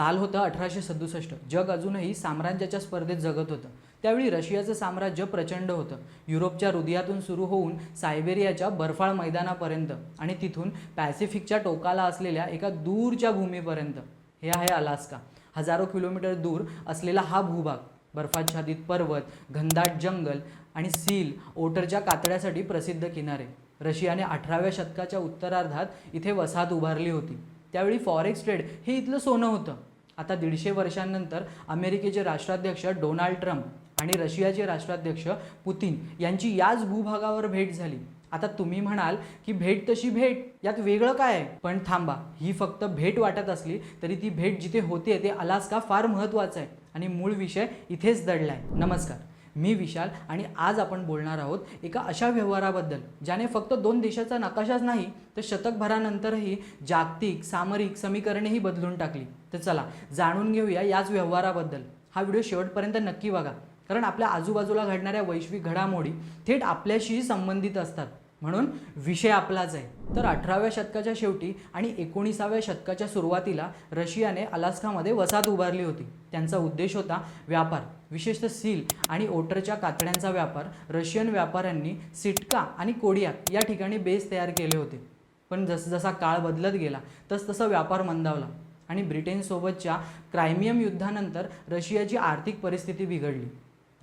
साल होतं अठराशे सदुसष्ट. जग अजूनही साम्राज्याच्या स्पर्धेत जगत होतं. त्यावेळी रशियाचं साम्राज्य प्रचंड होतं. युरोपच्या हृदयातून सुरू होऊन सायबेरियाच्या बर्फाळ मैदानापर्यंत आणि तिथून पॅसिफिकच्या टोकाला असलेल्या एका दूरच्या भूमीपर्यंत. हे आहे अलास्का. हजारो किलोमीटर दूर असलेला हा भूभाग. बर्फाच्छादित पर्वत घनदाट जंगल आणि सील ओटरच्या कातड्यासाठी प्रसिद्ध किनारे. रशियाने अठराव्या शतकाच्या उत्तरार्धात इथे वसाहत उभारली होती. त्यावेळी फॉरेक्स ट्रेड हे इथलं सोनं होतं. आता दीडशे वर्षांनंतर अमेरिकेचे राष्ट्राध्यक्ष डोनाल्ड ट्रम्प आणि रशियाचे राष्ट्राध्यक्ष पुतीन यांची याच भूभागावर भेट झाली. आता तुम्ही म्हणाल की भेट तशी भेट यात वेगळं काय आहे? पण थांबा ही फक्त भेट वाटत असली तरी ती भेट जिथे होते ते अलास्का फार महत्त्वाचं आहे आणि मूळ विषय इथेच दडलाय. नमस्कार. मी विशाल आणि आज आपण बोलणार आहोत एका अशा व्यवहाराबद्दल ज्याने फक्त दोन देशाचा नकाशाच नाही तर शतकभरानंतरही जागतिक सामरिक समीकरणेही बदलून टाकली. तर चला जाणून घेऊया याच व्यवहाराबद्दल. हा व्हिडिओ शेवटपर्यंत नक्की बघा कारण आपल्या आजूबाजूला घडणाऱ्या वैश्विक घडामोडी थेट आपल्याशीही संबंधित असतात. म्हणून विषय आपलाच आहे. तर अठराव्या शतकाच्या शेवटी आणि एकोणीसाव्या शतकाच्या सुरुवातीला रशियाने अलास्कामध्ये वसाहत उभारली होती. त्यांचा उद्देश होता व्यापार विशेषतः सील आणि ओटरच्या कातड्यांचा व्यापार. रशियन व्यापाऱ्यांनी सिटका आणि कोडियाक या ठिकाणी बेस तयार केले होते. पण जसजसा काळ बदलत गेला तसतसा व्यापार मंदावला आणि ब्रिटनसोबतच्या क्रायमियम युद्धानंतर रशियाची आर्थिक परिस्थिती बिघडली.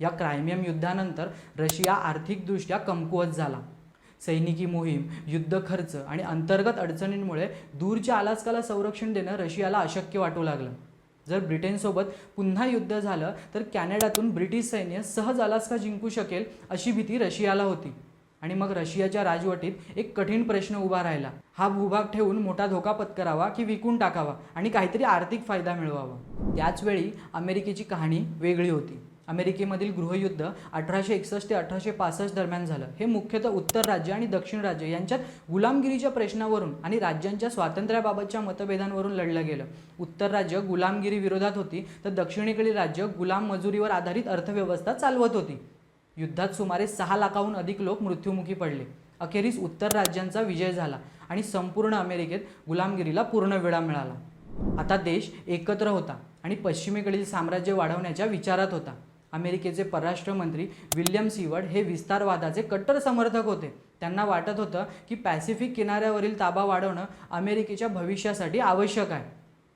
या क्रायमियम युद्धानंतर रशिया आर्थिकदृष्ट्या कमकुवत झाला. सैनिकी मोहीम युद्ध खर्च आणि अंतर्गत अडचणींमुळे दूरच्या अलास्काला संरक्षण देणं रशियाला अशक्य वाटू लागलं. जर ब्रिटनसोबत पुन्हा युद्ध झालं तर कॅनडातून ब्रिटिश सैन्य सहज अलास्का जिंकू शकेल अशी भीती रशियाला होती. आणि मग रशियाच्या राजवटीत एक कठीण प्रश्न उभा राहिला. हा भूभाग ठेवून मोठा धोका पत्करावा की विकून टाकावा आणि काहीतरी आर्थिक फायदा मिळवावा. त्याचवेळी अमेरिकेची कहाणी वेगळी होती. अमेरिकेमधील गृहयुद्ध अठराशे एकसष्ट ते अठराशे पासष्ट दरम्यान झालं. हे मुख्यतः उत्तर राज्य आणि दक्षिण राज्य यांच्यात गुलामगिरीच्या प्रश्नावरून आणि राज्यांच्या स्वातंत्र्याबाबतच्या मतभेदांवरून लढलं गेलं. उत्तर राज्य गुलामगिरी विरोधात होती तर दक्षिणेकडील राज्य गुलाम मजुरीवर आधारित अर्थव्यवस्था चालवत होती. युद्धात सुमारे सहा लाखाहून अधिक लोक मृत्युमुखी पडले. अखेरीस उत्तर राज्यांचा विजय झाला आणि संपूर्ण अमेरिकेत गुलामगिरीला पूर्ण वेळा मिळाला. आता देश एकत्र होता आणि पश्चिमेकडील साम्राज्य वाढवण्याच्या विचारात होता. अमेरिकेचे परराष्ट्र मंत्री विल्यम सीवर्ड हे विस्तारवादाचे कट्टर समर्थक होते. त्यांना वाटत होतं की पॅसिफिक किनाऱ्यावरील ताबा वाढवणं अमेरिकेच्या भविष्यासाठी आवश्यक आहे.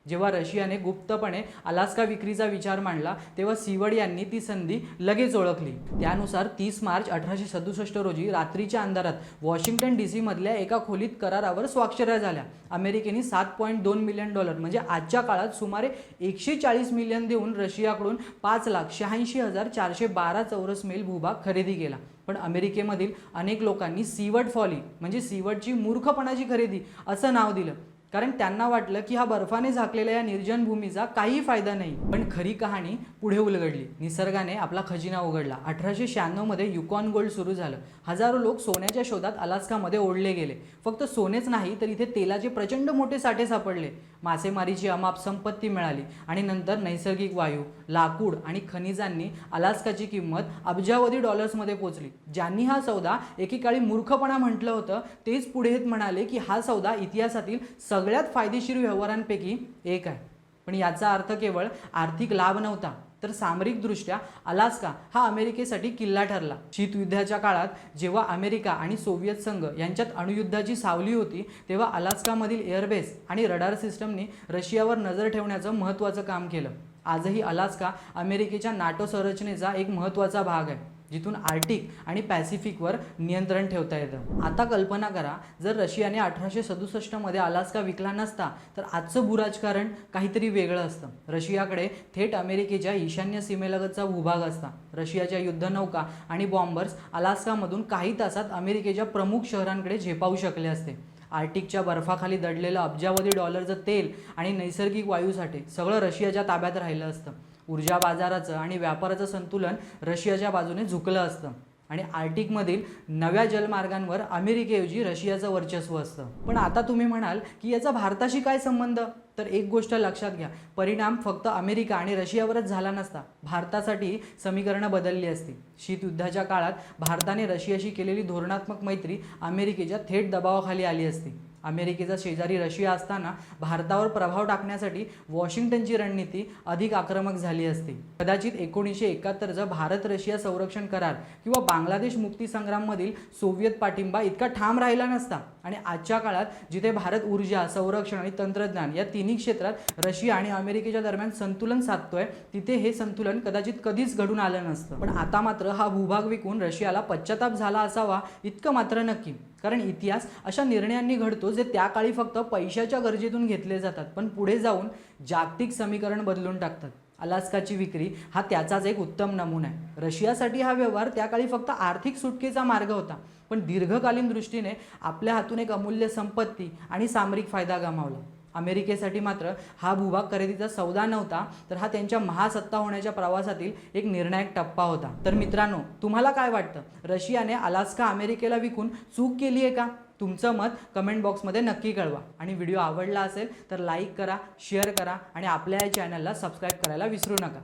जेव्हा रशियाने गुप्तपणे अलास्का विक्रीचा विचार मांडला तेव्हा सीवड यांनी ती संधी लगेच ओळखली. त्यानुसार तीस मार्च अठराशे सदुसष्ट रोजी रात्रीच्या अंधारात वॉशिंग्टन डी सीमधल्या एका खोलीत करारावर स्वाक्षऱ्या झाल्या. अमेरिकेने सात पॉईंट दोन मिलियन डॉलर म्हणजे आजच्या काळात सुमारे एकशे चाळीस मिलियन देऊन रशियाकडून पाच लाख शहाऐंशी हजार चारशे बारा चौरस मेल भूभाग खरेदी केला. पण अमेरिकेमधील अनेक लोकांनी सीवट फॉली म्हणजे सीवटची मूर्खपणाची खरेदी असं नाव दिलं. कारण त्यांना वाटलं की हा बर्फाने झाकलेल्या या निर्जन भूमीचा काही फायदा नाही. पण खरी कहाणी पुढे उलगडली. निसर्गाने आपला खजिना उघडला. अठराशे शहाण्णवमध्ये युकॉन गोल्ड सुरू झालं. हजारो लोक सोन्याच्या शोधात अलास्कामध्ये ओढले गेले. फक्त सोनेच नाही तर इथे तेलाचे प्रचंड मोठे साठे सापडले. मासेमारीची अमाप संपत्ती मिळाली आणि नंतर नैसर्गिक वायू लाकूड आणि खनिजांनी अलास्काची किंमत अब्जावधी डॉलर्समध्ये पोचली ज्यांनी हा सौदा एकेकाळी मूर्खपणा म्हटलं होतं तेच पुढे म्हणाले की हा सौदा इतिहासातील सगळ्यात फायदेशीर व्यवहारांपैकी एक आहे. पण याचा अर्थ केवळ आर्थिक लाभ नव्हता तर सामरिकदृष्ट्या अलास्का हा अमेरिकेसाठी किल्ला ठरला. शीतयुद्धाच्या काळात जेव्हा अमेरिका आणि सोव्हिएत संघ यांच्यात अणुयुद्धाची सावली होती तेव्हा अलास्कामधील एअरबेस आणि रडार सिस्टमने रशियावर नजर ठेवण्याचं महत्त्वाचं काम केलं. आजही अलास्का अमेरिकेच्या नाटो संरचनेचा एक महत्त्वाचा भाग आहे. जिथून आर्टिक आणि पॅसिफिकवर नियंत्रण ठेवता येतं. आता कल्पना करा जर रशियाने अठराशे सदुसष्टमध्ये अलास्का विकला नसता तर आजचं भूराजकारण काहीतरी वेगळं असतं. रशियाकडे थेट अमेरिकेच्या ईशान्य सीमेलगतचा भूभाग असता. रशियाच्या युद्धनौका आणि बॉम्बर्स अलास्कामधून काही तासात अमेरिकेच्या प्रमुख शहरांकडे झेपावू शकले असते. आर्टिकच्या बर्फाखाली दडलेलं अब्जावधी डॉलरचं तेल आणि नैसर्गिक वायूसाठी सगळं रशियाच्या ताब्यात राहिलं असतं. ऊर्जा बाजाराचं आणि व्यापाराचं संतुलन रशियाच्या बाजूने झुकलं असतं. आणि आर्टिकमधील नव्या जलमार्गांवर अमेरिकेऐवजी रशियाचं वर्चस्व असतं. पण आता तुम्ही म्हणाल की याचा भारताशी काय संबंध? तर एक गोष्ट लक्षात घ्या. परिणाम फक्त अमेरिका आणि रशियावरच झाला नसता. भारतासाठी समीकरणं बदलली असती. शीतयुद्धाच्या काळात भारताने रशियाशी केलेली धोरणात्मक मैत्री अमेरिकेच्या थेट दबावाखाली आली असती. अमेरिकेचा शेजारी रशिया असताना भारतावर प्रभाव टाकण्यासाठी वॉशिंग्टनची रणनीती अधिक आक्रमक झाली असती. कदाचित एकोणीसशे एकाहत्तरचा भारत रशिया संरक्षण करार किंवा बांगलादेश मुक्ती संग्राममधील सोव्हिएत पाठिंबा इतका ठाम राहिला नसता. आणि आजच्या काळात जिथे भारत ऊर्जा संरक्षण आणि तंत्रज्ञान या तिन्ही क्षेत्रात रशिया आणि अमेरिकेच्या दरम्यान संतुलन साधतोय तिथे हे संतुलन कदाचित कधीच घडून आलं नसतं. पण आता मात्र हा भूभाग विकून रशियाला पश्चाताप झाला असावा इतकं मात्र नक्की. कारण इतिहास अशा निर्णयांनी घडतो जे त्या काळी फक्त पैशाच्या गरजेतून घेतले जातात पण पुढे जाऊन जागतिक समीकरण बदलून टाकतात. अलास्काची विक्री हा त्याचाच एक उत्तम नमुना आहे. रशियासाठी हा व्यवहार त्या काळी फक्त आर्थिक सुटकेचा मार्ग होता पण दीर्घकालीन दृष्टीने आपल्या हातून एक अमूल्य संपत्ती आणि सामरिक फायदा गमावला. अमेरिकेसाठी मात्र हा भूभाग खरेदीचा सौदा नव्हता तर हा त्यांच्या महासत्ता होण्याच्या प्रवासातील एक निर्णायक टप्पा होता. तर मित्रांनो तुम्हाला काय वाटतं? रशियाने अलास्का अमेरिकेला विकून चूक केली आहे का? तुमचं मत कमेंट बॉक्समध्ये नक्की कळवा. आणि व्हिडिओ आवडला असेल तर लाईक करा शेअर करा आणि आपल्या या चॅनलला सबस्क्राईब करायला विसरू नका.